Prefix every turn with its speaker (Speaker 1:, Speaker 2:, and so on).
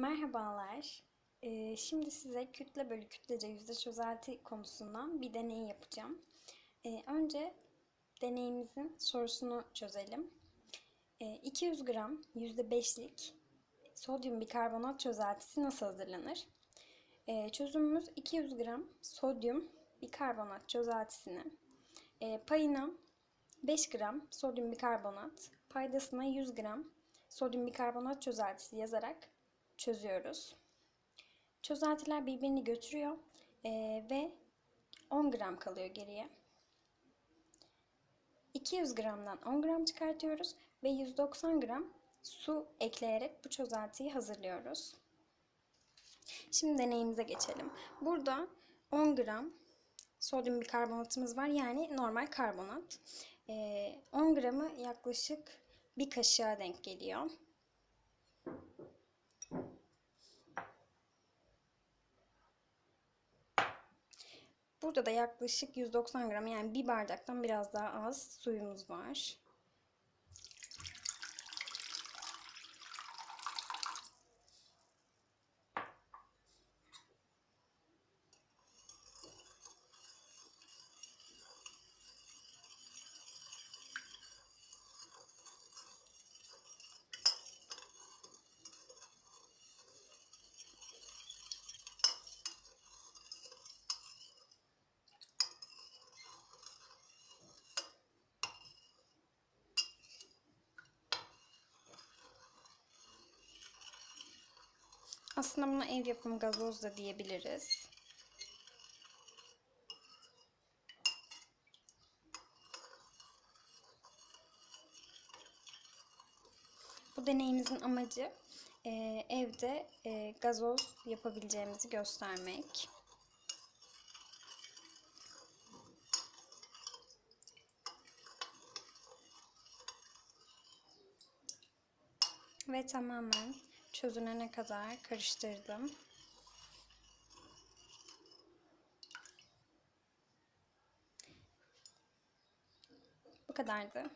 Speaker 1: Merhabalar. Ee, şimdi size kütle bölü kütlece yüzde çözelti konusundan bir deney yapacağım. Ee, önce deneyimizin sorusunu çözelim. Ee, 200 gram yüzde 5'lik sodyum bikarbonat çözeltisi nasıl hazırlanır? Ee, çözümümüz 200 gram sodyum bikarbonat çözeltisini e, payına 5 gram sodyum bikarbonat, paydasına 100 gram sodyum bikarbonat çözeltisi yazarak çözüyoruz. Çözeltiler birbirini götürüyor ee, ve 10 gram kalıyor geriye. 200 gramdan 10 gram çıkartıyoruz ve 190 gram su ekleyerek bu çözeltiyi hazırlıyoruz. Şimdi deneyimize geçelim. Burada 10 gram sodyum bikarbonatımız var yani normal karbonat. Ee, 10 gramı yaklaşık bir kaşığa denk geliyor. Burada da yaklaşık 190 gram yani bir bardaktan biraz daha az suyumuz var. Aslında buna ev yapımı gazoz da diyebiliriz. Bu deneyimizin amacı e, evde e, gazoz yapabileceğimizi göstermek. Ve tamamen çözünene kadar karıştırdım. Bu kadardı.